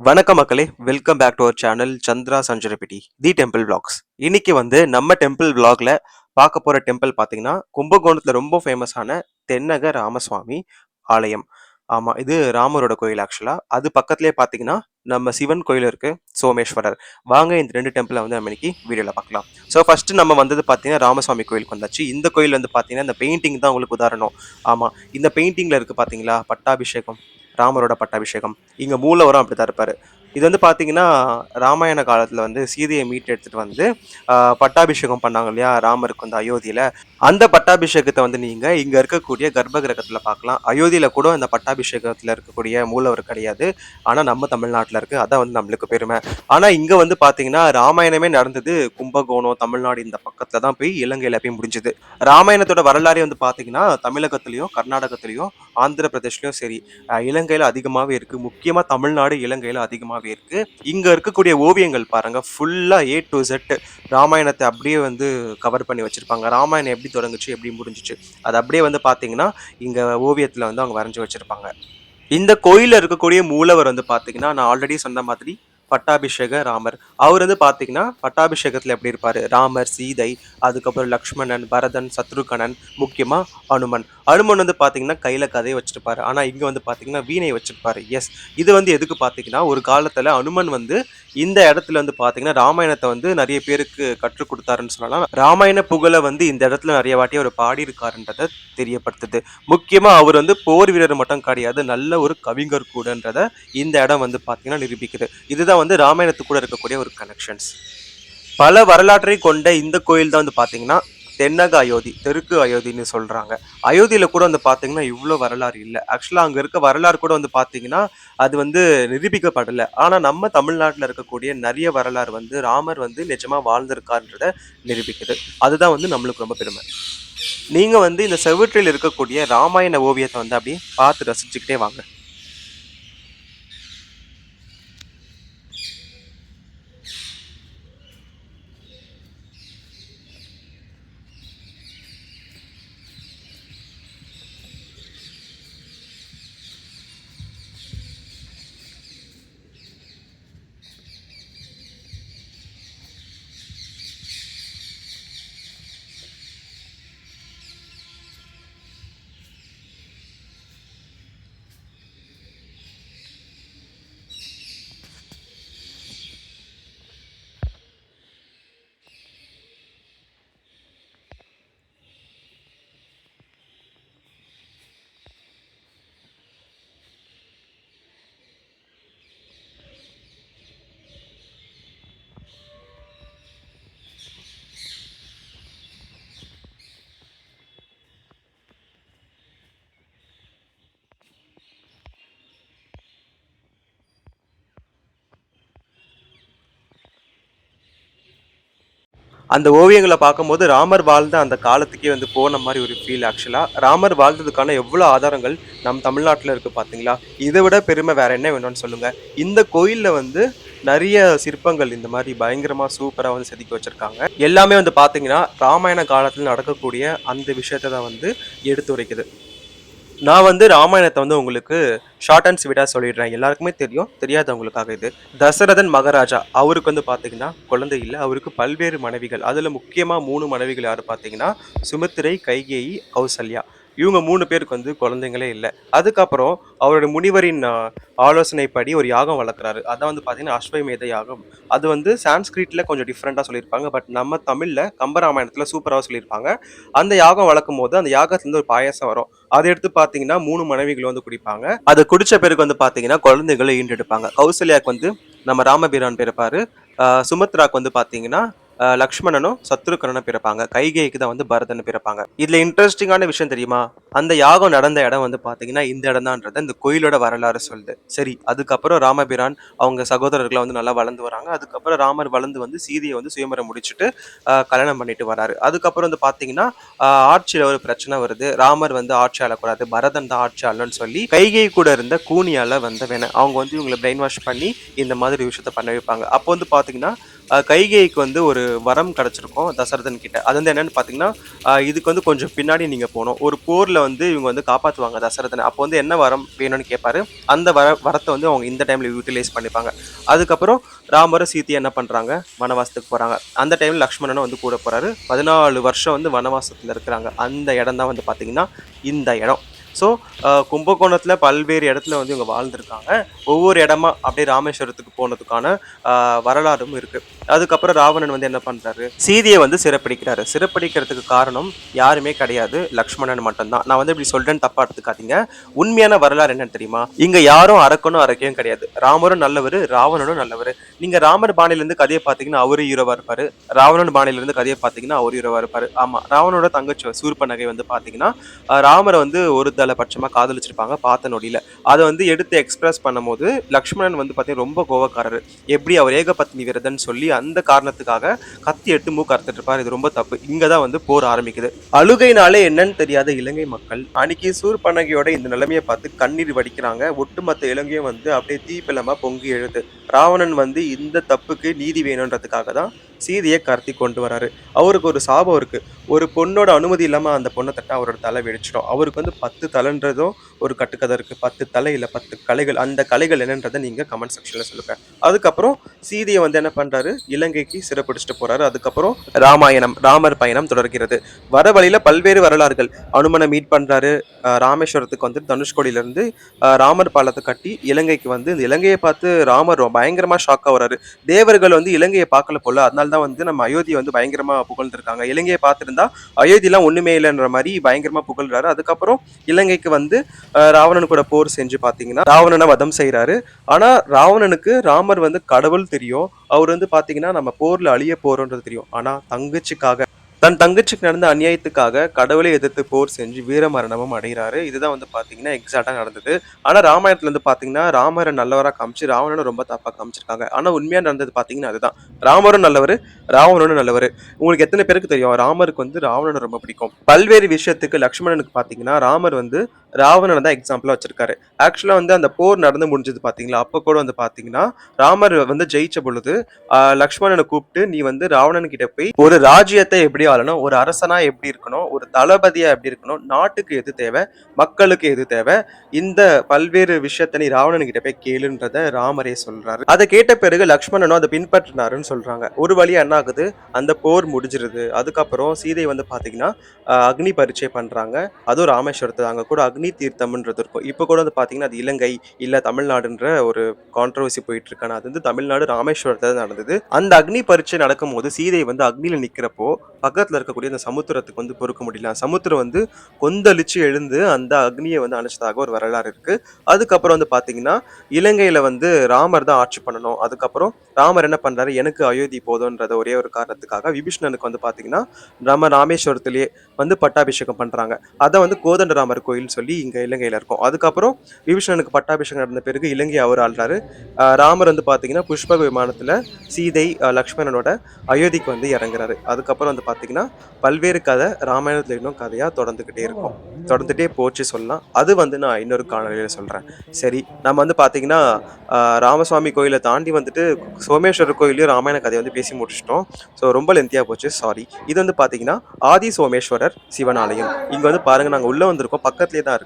வணக்கம் மக்களே welcome back to our channel Chandra சஞ்சரபிட்டி the temple blocks இன்னைக்கு வந்து நம்ம டெம்பிள் பிளாக்ல பார்க்க போற டெம்பிள் பார்த்தீங்கன்னா கும்பகோணத்துல ரொம்ப ஃபேமஸான தென்னக ராமசுவாமி ஆலயம். ஆமா இது ராமரோட கோயில் ஆக்சுவலா அது பக்கத்துலேயே பார்த்தீங்கன்னா நம்ம சிவன் கோயில் இருக்கு சோமேஸ்வரர். வாங்க இந்த ரெண்டு டெம்பிளை வந்து நம்ம இன்னைக்கு வீடியோவில் பார்க்கலாம். ஸோ ஃபர்ஸ்ட் நம்ம வந்தது பார்த்தீங்கன்னா ராமசுவாமி கோயிலுக்கு வந்தாச்சு. இந்த கோயில் வந்து பார்த்தீங்கன்னா இந்த பெயிண்டிங் தான் உங்களுக்கு உதாரணம். ஆமா இந்த பெயிண்டிங்ல இருக்கு பார்த்தீங்களா? பட்டாபிஷேகம். ராமரோட பட்டாபிஷேகம். இங்கே மூலவரும் அப்படித்தான் இருப்பார். இது வந்து பார்த்தீங்கன்னா ராமாயண காலத்தில் வந்து சீதையை மீட்டு எடுத்துட்டு வந்து பட்டாபிஷேகம் பண்ணாங்க இல்லையா ராமருக்கு வந்து அயோத்தியில். அந்த பட்டாபிஷேகத்தை வந்து நீங்கள் இங்கே இருக்கக்கூடிய கர்ப்ப கிரகத்தில் பார்க்கலாம். அயோத்தியில் கூட அந்த பட்டாபிஷேகத்தில் இருக்கக்கூடிய மூலவர் கிடையாது. ஆனால் நம்ம தமிழ்நாட்டில் இருக்குது அதான் வந்து நம்மளுக்கு பெருமை. ஆனால் இங்கே வந்து பார்த்தீங்கன்னா ராமாயணமே நடந்தது கும்பகோணம் தமிழ்நாடு இந்த பக்கத்தில் தான் போய் இலங்கையில் போய் முடிஞ்சது. ராமாயணத்தோட வரலாறே வந்து பார்த்தீங்கன்னா தமிழகத்துலேயும் கர்நாடகத்துலேயும் ஆந்திர பிரதேஷ்லையும் சரி இலங்கையில் அதிகமாகவே இருக்குது முக்கியமாக தமிழ்நாடு இலங்கையில் அதிகமாக அதிகமாவே இருக்கு. இங்க இருக்கக்கூடிய ஓவியங்கள் பாருங்க ஃபுல்லா ஏ டு செட் ராமாயணத்தை அப்படியே வந்து கவர் பண்ணி வச்சிருப்பாங்க. ராமாயணம் எப்படி தொடங்குச்சு எப்படி முடிஞ்சிச்சு அது அப்படியே வந்து பாத்தீங்கன்னா இங்க ஓவியத்துல வந்து அவங்க வரைஞ்சு வச்சிருப்பாங்க. இந்த கோயிலில் இருக்கக்கூடிய மூலவர் வந்து பாத்தீங்கன்னா நான் ஆல்ரெடி சொன்ன மாதிரி பட்டாபிஷேக ராமர். அவர் வந்து பார்த்தீங்கன்னா பட்டாபிஷேகத்தில் எப்படி இருப்பார்? ராமர் சீதை அதுக்கப்புறம் லக்ஷ்மணன் பரதன் சத்ருகணன் முக்கியமாக அனுமன் அனுமன் வந்து பார்த்தீங்கன்னா கையில் கதையை வச்சிருப்பாரு. ஆனால் இங்கே வந்து பார்த்தீங்கன்னா வீணை வச்சிருப்பாரு. எஸ் இது வந்து எதுக்கு பார்த்தீங்கன்னா ஒரு காலத்தில் அனுமன் வந்து இந்த இடத்துல வந்து பார்த்தீங்கன்னா ராமாயணத்தை வந்து நிறைய பேருக்கு கற்றுக் கொடுத்தாருன்னு சொல்லலாம். ராமாயண புகழை வந்து இந்த இடத்துல நிறைய வாட்டி அவர் பாடியிருக்காருன்றதை தெரியப்படுத்துது. முக்கியமாக அவர் வந்து போர் வீரர் மட்டும் கிடையாது நல்ல ஒரு கவிஞர் கூடன்றதை இந்த இடம் வந்து பார்த்தீங்கன்னா நிரூபிக்குது. இதுதான் வந்து ராமாயணத்து கூட இருக்கக்கூடிய ஒரு கனெக்ஷன்ஸ் பல வரலாற்றை கொண்ட இந்த கோயில் தான் வந்து பார்த்தீங்கன்னா தென்னக அயோத்தி தெற்கு அயோத்தின்னு சொல்கிறாங்க அயோத்தியில் கூட வந்து பார்த்தீங்கன்னா இவ்வளோ வரலாறு இல்லை. ஆக்சுவலாக அங்கே இருக்க வரலாறு கூட வந்து பார்த்தீங்கன்னா அது வந்து நிரூபிக்கப்படலை. ஆனால் நம்ம தமிழ்நாட்டில் இருக்கக்கூடிய நிறைய வரலாறு வந்து ராமர் வந்து நிஜமாக வாழ்ந்திருக்காருன்றத நிரூபிக்குது. அதுதான் வந்து நம்மளுக்கு ரொம்ப பெருமை. நீங்கள் வந்து இந்த செவுற்றில் இருக்கக்கூடிய ராமாயண ஓவியத்தை வந்து அப்படியே பார்த்து ரசிச்சுக்கிட்டே வாங்க. அந்த ஓவியங்களை பார்க்கும்போது ராமர் வாழ்ந்த அந்த காலத்துக்கே வந்து போன மாதிரி ஒரு ஃபீல் ஆக்சுவலாக ராமர் வாழ்ந்ததுக்கான எவ்வளோ ஆதாரங்கள் நம் தமிழ்நாட்டில் இருக்குது பார்த்தீங்களா இதை விட பெருமை வேறு என்ன வேணும்னு சொல்லுங்கள் இந்த கோயிலில் வந்து நிறைய சிற்பங்கள் இந்த மாதிரி பயங்கரமாக சூப்பராக வந்து செதுக்கி வச்சிருக்காங்க. எல்லாமே வந்து பார்த்தீங்கன்னா ராமாயண காலத்தில் நடக்கக்கூடிய அந்த விஷயத்தை தான் வந்து எடுத்துரைக்குது நான் வந்து ராமாயணத்தை வந்து உங்களுக்கு ஷார்ட் அண்ட் ஸ்வீட்டாக சொல்லிடுறேன். எல்லாருக்குமே தெரியும். தெரியாதவங்களுக்காக இது. தசரதன் மகாராஜா அவருக்கு வந்து பார்த்தீங்கன்னா குழந்தை இல்லை. அவருக்கு பல்வேறு மனைவிகள். அதில் முக்கியமாக மூணு மனைவிகள் யார் பார்த்தீங்கன்னா சுமித்திரை கைகேயி கௌசல்யா. இவங்க மூணு பேருக்கு வந்து குழந்தைங்களே இல்லை. அதுக்கப்புறம் அவரோட முனிவரின் ஆலோசனைப்படி ஒரு யாகம் வளர்க்குறாரு. அதான் வந்து பார்த்தீங்கன்னா அஸ்வமேத யாகம். அது வந்து சான்ஸ்கிரிட்ல கொஞ்சம் டிஃப்ரெண்ட்டாக சொல்லியிருப்பாங்க. பட் நம்ம தமிழில் கம்பராமாயணத்தில் சூப்பராக சொல்லியிருப்பாங்க. அந்த யாகம் வளர்க்கும் போது அந்த யாகத்துலேருந்து ஒரு பாயாசம் வரும். அதை எடுத்து பார்த்தீங்கன்னா மூணு மனைவிகள் வந்து குடிப்பாங்க. அதை குடித்த பிறகு வந்து பார்த்தீங்கன்னா குழந்தைகளை ஈண்டெடுப்பாங்க. கௌசல்யாவுக்கு வந்து நம்ம ராமபிரான் பிறப்பாரு சுமத்ராக்கு வந்து பார்த்தீங்கன்னா லக்ஷ்மணனும் சத்ருகரனும் பிறப்பாங்க. கைகைக்கு தான் வந்து பரதன் பிறப்பாங்க. இதுல இன்ட்ரெஸ்டிங்கான விஷயம் தெரியுமா? அந்த யாகம் நடந்த இடம் வந்து பாத்தீங்கன்னா இந்த இடம்தான்றத இந்த கோயிலோட வரலாறு சொல்லுது. சரி அதுக்கப்புறம் ராமபிரான் அவங்க சகோதரர்களை வந்து நல்லா வளர்ந்து வராங்க. அதுக்கப்புறம் ராமர் வளர்ந்து வந்து சீதையை வந்து சுயமரம் முடிச்சுட்டு கல்யாணம் பண்ணிட்டு வராரு. அதுக்கப்புறம் வந்து பாத்தீங்கன்னா ஆட்சியில ஒரு பிரச்சனை வருது. ராமர் வந்து ஆட்சி ஆளக்கூடாது பரதன் தான் ஆட்சி ஆளணும்னு சொல்லி கைகை கூட இருந்த கூனியால வந்த வேணை அவங்க வந்து இவங்களை பிரெயின் வாஷ் பண்ணி இந்த மாதிரி விஷயத்த பண்ண வைப்பாங்க. அப்போ வந்து பாத்தீங்கன்னா கைகேயிக்கு வந்து ஒரு வரம் கிடச்சிருக்கும் தசரதன் கிட்ட. அது வந்து என்னன்னு பார்த்தீங்கன்னா இதுக்கு வந்து கொஞ்சம் பின்னாடி நீங்கள் போகணும். ஒரு போரில் வந்து இவங்க வந்து காப்பாற்றுவாங்க தசரதனை. அப்போ வந்து என்ன வரம் வேணும்னு கேட்பாரு அந்த வர வரத்தை வந்து அவங்க இந்த டைமில் யூட்டிலைஸ் பண்ணிப்பாங்க. அதுக்கப்புறம் ராமரும் சீதையை என்ன பண்ணுறாங்க வனவாசத்துக்கு போகிறாங்க அந்த டைமில் லக்ஷ்மணனும் வந்து கூட போகிறாரு பதினாலு வருஷம் வந்து வனவாசத்தில் இருக்கிறாங்க. அந்த இடம் தான் வந்து பார்த்தீங்கன்னா இந்த இடம். ஸோ uh, கும்பகோணத்தில் பல்வேறு இடத்துல வந்து இவங்க வாழ்ந்துருக்காங்க. ஒவ்வொரு இடமா அப்படியே ராமேஸ்வரத்துக்கு போனதுக்கான uh, வரலாறும் இருக்குது அதுக்கப்புறம் ராவணன் வந்து என்ன பண்ணுறாரு சீதையை வந்து சிறப்பிடிக்கிறாரு. சிறப்பிடிக்கிறதுக்கு காரணம் யாருமே கிடையாது. லக்ஷ்மணன் மட்டும்தான். நான் வந்து இப்படி சொல்கிறேன்னு தப்பா எடுத்துக்காதீங்க. உண்மையான வரலாறு என்னன்னு தெரியுமா? இங்கே யாரும் அறக்கணும் அரக்கையும் கிடையாது. ராமரும் நல்லவர் ராவணனும் நல்லவர். நீங்கள் ராமர் பாணிலேருந்து கதையை பார்த்தீங்கன்னா அவரு ஈரோவாக இருப்பார். ராவணன் பாணிலேருந்து கதையை பார்த்தீங்கன்னா அவரு ஹீரோவா இருப்பார். ஆமாம் ராவணோட தங்கச்சி சூர்பனகை வந்து பார்த்தீங்கன்னா uh, ராமரை வந்து ஒரு த பட்சமா காதலிச்சிருப்பாங்க பார்த்த நொடியில். அதை வந்து எடுத்து எக்ஸ்பிரஸ் பண்ணும்போது லக்ஷ்மணன் வந்து பார்த்தீங்கன்னா ரொம்ப கோவக்காரர். எப்படி அவர் ஏகபத்னி விரதன் சொல்லி அந்த காரணத்துக்காக கத்தி எடுத்து மூக்கு அறுத்துட்டு இருப்பார். இது ரொம்ப தப்பு. இங்கே தான் வந்து போர் ஆரம்பிக்குது. அழுகைனாலே என்னன்னு தெரியாத இலங்கை மக்கள் அன்னைக்கு சூர்பனகையோட இந்த நிலைமையை பார்த்து கண்ணீர் வடிக்கிறாங்க. ஒட்டுமொத்த இலங்கையும் வந்து அப்படியே தீப்பிலமா பொங்கி எழுது. ராவணன் வந்து இந்த தப்புக்கு நீதி வேணுன்றதுக்காக தான் சீதையை கடத்தி கொண்டு வராரு. அவருக்கு ஒரு சாபம் இருக்கு. ஒரு பொண்ணோட அனுமதி இல்லாம அந்த பொண்ணை தட்ட அவரோட தலை வெடிச்சிடும். அவருக்கு வந்து பத்து தலைன்றதும் ஒரு கட்டுக்கதை இருக்கு. பத்து தலை இல்லை பத்து கலைகள். அந்த கலைகள் என்னன்றதை நீங்க கமெண்ட் செக்ஷன்ல சொல்லுங்க. அதுக்கப்புறம் சீதையை வந்து என்ன பண்றாரு? இலங்கைக்கு சிறப்பிடிச்சிட்டு போறாரு. அதுக்கப்புறம் ராமாயணம் ராமர் பயணம் தொடர்கிறது. வர வழியில பல்வேறு வரலாறுகள். அனுமனை மீட் பண்றாரு. ராமேஸ்வரத்துக்கு வந்து தனுஷ்கோடியில இருந்து ராமர் பாலத்தை கட்டி இலங்கைக்கு வந்து இந்த இலங்கையை பார்த்து ராமர் ரொம்ப பயங்கரமா ஷாக்கா வராரு. தேவர்கள் வந்து இலங்கையை பார்க்கல போல. அதனால தான் வந்து நம்ம அயோத்தியை வந்து பயங்கரமா புகழ்ந்துருக்காங்க. இலங்கையை பார்த்திருந்தா அயோத்தியெல்லாம் ஒண்ணுமே இல்லைன்ற மாதிரி பயங்கரமா புகழ்றாரு. அதுக்கப்புறம் இலங்கைக்கு வந்து ராவணன் கூட போர் செஞ்சு பாத்தீங்கன்னா ராவணனை வதம் செய்யறாரு ஆனா ராவணனுக்கு ராமர் வந்து கடவுள் தெரியும். அவர் வந்து பாத்தீங்கன்னா நம்ம போர்ல அழிய போறோன்றது தெரியும். ஆனா தங்கச்சிக்காக தன் தங்கச்சிக்கு நடந்த அநியாயத்துக்காக கடவுளை எதிர்த்து போர் செஞ்சு வீரமரணமும் அடைகிறாரு. இதுதான் வந்து பாத்தீங்கன்னா எக்ஸாக்டா நடந்தது. ஆனா ராமாயணத்துல இருந்து பாத்தீங்கன்னா ராமரை நல்லவரா காமிச்சு ராவணனும் ரொம்ப தப்பா காமிச்சிருக்காங்க. ஆனா உண்மையா நடந்தது பாத்தீங்கன்னா அதுதான். ராமரும் நல்லவர் ராவணனும் நல்லவர். உங்களுக்கு எத்தனை பேருக்கு தெரியும்? ராமருக்கு வந்து ராவணனை ரொம்ப பிடிக்கும். பல்வேறு விஷயத்துக்கு லக்ஷ்மணனுக்கு பாத்தீங்கன்னா ராமர் வந்து ராவணனை தான் எக்ஸாம்பிளா வச்சிருக்காரு. ஆக்சுவலா வந்து அந்த போர் நடந்து முடிஞ்சது பாத்தீங்களா? அப்போ கூட வந்து பாத்தீங்கன்னா ராமர் வந்து ஜெயிச்ச பொழுது லக்ஷ்மணனை கூப்பிட்டு நீ வந்து ராவணன் கிட்ட போய் ஒரு ராஜ்யத்தை எப்படி ஆளணும்? ஒரு அரசனா எப்படி இருக்கணும்? ஒரு தளபதியா எப்படி இருக்கணும்? நாட்டுக்கு எது தேவை? மக்களுக்கு எது தேவை? இந்த பல்வேறு விஷயத்தை நீ ராவணன் கிட்ட போய் கேளுன்றத ராமரே சொல்றாரு. அதை கேட்ட பிறகு லக்ஷ்மணனும் அதை பின்பற்றினாருன்னு சொல்றாங்க. ஒரு வழியா என்ன ஆகுது? அந்த போர் முடிஞ்சிருது. அதுக்கப்புறம் சீதை வந்து பாத்தீங்கன்னா அக்னி பரீட்சை பண்றாங்க. அதுவும் ராமேஸ்வரத்துல. அங்க கூட அக்னி அக்னி தீர்த்தம்ன்றது இருக்கும் இப்போ கூட வந்து பார்த்தீங்கன்னா அது இலங்கை இல்லை தமிழ்நாடுன்ற ஒரு கான்ட்ரவர்சி போயிட்டு இருக்கு அது வந்து தமிழ்நாடு ராமேஸ்வரத்தில் நடந்தது. அந்த அக்னி பரீட்சை நடக்கும்போது சீதை வந்து அக்னியில் நிற்கிறப்போ பக்கத்தில் இருக்கக்கூடிய அந்த சமுத்திரத்துக்கு வந்து பொறுக்க முடியல. சமுத்திரம் வந்து கொந்தளிச்சு எழுந்து அந்த அக்னியை வந்து அணைச்சதாக ஒரு வரலாறு இருக்கு. அதுக்கப்புறம் வந்து பார்த்தீங்கன்னா இலங்கையில் வந்து ராமர் தான் ஆட்சி பண்ணணும். அதுக்கப்புறம் ராமர் என்ன பண்ணுறாரு எனக்கு அயோத்தி போதும்ன்றத ஒரே ஒரு காரணத்துக்காக விபீஷ்ணனுக்கு வந்து பார்த்தீங்கன்னா நம்ம ராமேஸ்வரத்திலேயே வந்து பட்டாபிஷேகம் பண்ணுறாங்க அதை வந்து கோதண்டராமர் கோயில் சொல்லி இங்கே இலங்கையில் இருக்கும். அதுக்கப்புறம் விபீஷணனுக்கு பட்டாபிஷேகம் நடந்த பிறகு இலங்கை அவர் ஆள்றாரு. ராமர் வந்து பார்த்தீங்கன்னா புஷ்பக விமானத்தில் சீதை லக்ஷ்மணனோட அயோத்திக்கு வந்து இறங்குறாரு. அதுக்கப்புறம் வந்து பார்த்தீங்கன்னா பல்வேறு கதை ராமாயணத்தில் இன்னும் கதையாக தொடர்ந்துக்கிட்டே இருக்கும். தொடர்ந்துகிட்டே போச்சு சொல்லலாம். அது வந்து நான் இன்னொரு காணொலியில் சொல்கிறேன் சரி நம்ம வந்து பார்த்தீங்கன்னா ராமசுவாமி கோயிலை தாண்டி வந்துட்டு சோமேஸ்வரர் கோயிலையும் ராமாயண கதையை வந்து பேசி முடிச்சிட்டோம். ஸோ ரொம்ப லென்த்தியாக போச்சு. சாரி இது வந்து பார்த்தீங்கன்னா ஆதி சோமேஸ்வரர் சிவன் ஆலயம் இங்கே வந்து பாருங்கள் நாங்கள் உள்ளே வந்திருக்கோம். பக்கத்துலேயே தான் இருக்குது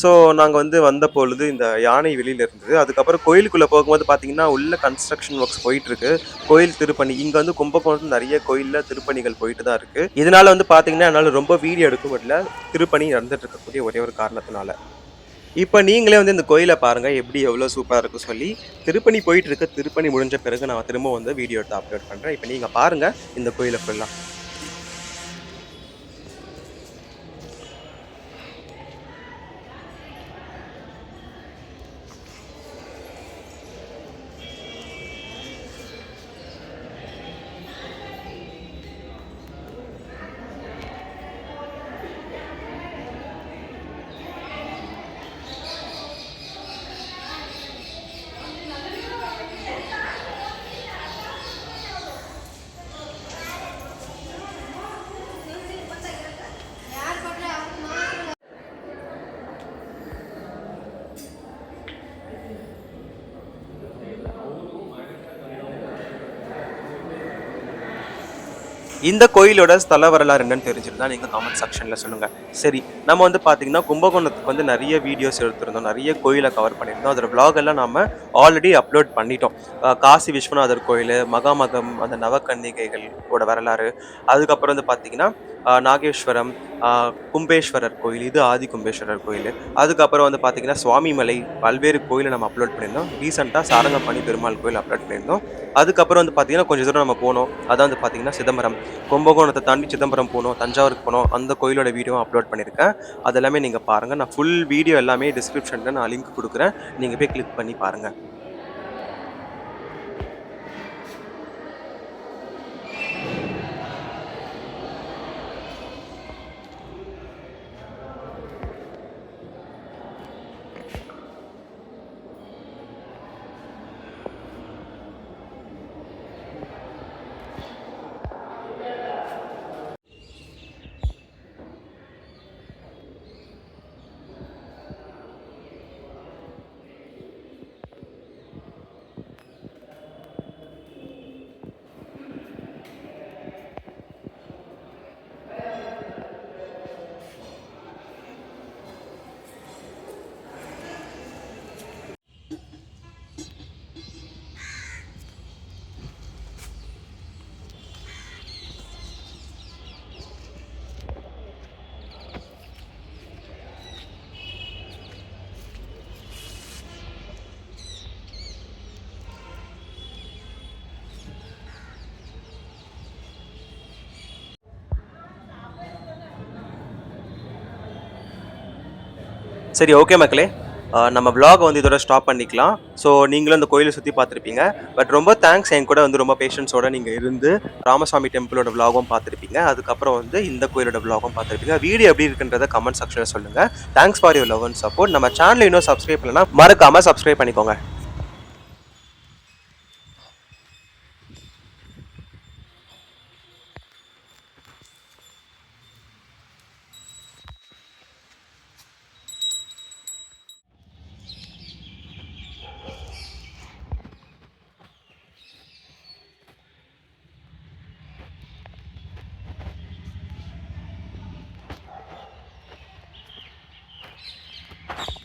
ஸோ நாங்கள் வந்து வந்த பொழுது இந்த யானை வெளியில் இருந்தது. அதுக்கப்புறம் கோயிலுக்குள்ளே போகும்போது பார்த்தீங்கன்னா உள்ள கன்ஸ்ட்ரக்ஷன் ஒர்க்ஸ் போயிட்டு இருக்கு கோயில் திருப்பணி இங்கே வந்து கும்பகோணத்தில் நிறைய கோயிலில் திருப்பணிகள் போயிட்டு தான் இருக்கு. இதனால வந்து பார்த்தீங்கன்னா என்னால் ரொம்ப வீடியோ எடுக்க முடியல. திருப்பணி நடந்துட்டு இருக்கக்கூடிய ஒரே ஒரு காரணத்தினால. இப்போ நீங்களே வந்து இந்த கோயிலை பாருங்கள் எப்படி எவ்வளோ சூப்பராக இருக்கும் சொல்லி திருப்பணி போயிட்டு இருக்க திருப்பணி முடிஞ்ச பிறகு நான் திரும்ப வந்து வீடியோ எடுத்து அப்லோட் பண்ணுறேன் இப்போ நீங்கள் பாருங்கள் இந்த கோயிலை ஃபுல்லாக இந்த கோயிலோட ஸ்தல வரலாறு என்னன்னு தெரிஞ்சிருந்தா நீங்க கமெண்ட் செக்ஷன்ல சொல்லுங்க. சரி நம்ம வந்து பாத்தீங்கன்னா கும்பகோணத்துக்கு வந்து நிறைய வீடியோஸ் எடுத்திருந்தோம். நிறைய கோயிலை கவர் பண்ணியிருந்தோம். அதோட விளாக் எல்லாம் நம்ம ஆல்ரெடி அப்லோட் பண்ணிட்டோம். காசி விஸ்வநாதர் கோயில் மகாமகம் அந்த நவக்கன்னிகைகளோட வரலாறு அதுக்கப்புறம் வந்து பாத்தீங்கன்னா நாகேஸ்வரம் கும்பேஸ்வரர் கோயில் இது ஆதி கும்பேஸ்வரர் கோயில். அதுக்கப்புறம் வந்து பார்த்திங்கன்னா சுவாமிமலை பல்வேறு கோயிலை நம்ம அப்லோட் பண்ணியிருந்தோம். ரீசெண்டாக சாரங்கபாணி பெருமாள் கோயில் அப்லோட் பண்ணியிருந்தோம். அதுக்கப்புறம் வந்து பார்த்திங்கன்னா கொஞ்சம் தூரம் நம்ம போனோம். அதான் வந்து பார்த்திங்கன்னா சிதம்பரம். கும்பகோணத்தை தாண்டி சிதம்பரம் போனோம் தஞ்சாவூருக்கு போனோம். அந்த கோயிலோட வீடியோ அப்லோட் பண்ணியிருக்கேன். அதெல்லாமே நீங்கள் பாருங்கள் நான் ஃபுல் வீடியோ எல்லாமே டிஸ்கிரிப்ஷனில் நான் லிங்க் கொடுக்குறேன். நீங்கள் போய் கிளிக் பண்ணி பாருங்கள் சரி ஓகே மக்களே. நம்ம vlog வந்து இதோட ஸ்டாப் பண்ணிக்கலாம். ஸோ நீங்களும் அந்த கோயிலை சுற்றி பார்த்துருப்பீங்க. பட் ரொம்ப தேங்க்ஸ் என் கூட வந்து ரொம்ப பேஷன்ஸோட நீங்கள் இருந்து ராமசாமி டெம்பிளோட vlogகும் பார்த்துருப்பீங்க. அதுக்கப்புறம் வந்து இந்த கோயிலோட விளாகும் பார்த்துருப்பீங்க. வீடியோ எப்படி இருக்குன்றத கமெண்ட் செக்ஷனில் சொல்லுங்கள் thanks for your love and support நம்ம சேனல் இன்னும் சப்ஸ்கிரைப் பண்ணலாம் மறக்காமல் சப்ஸ்கிரைப் பண்ணிக்கோங்க. you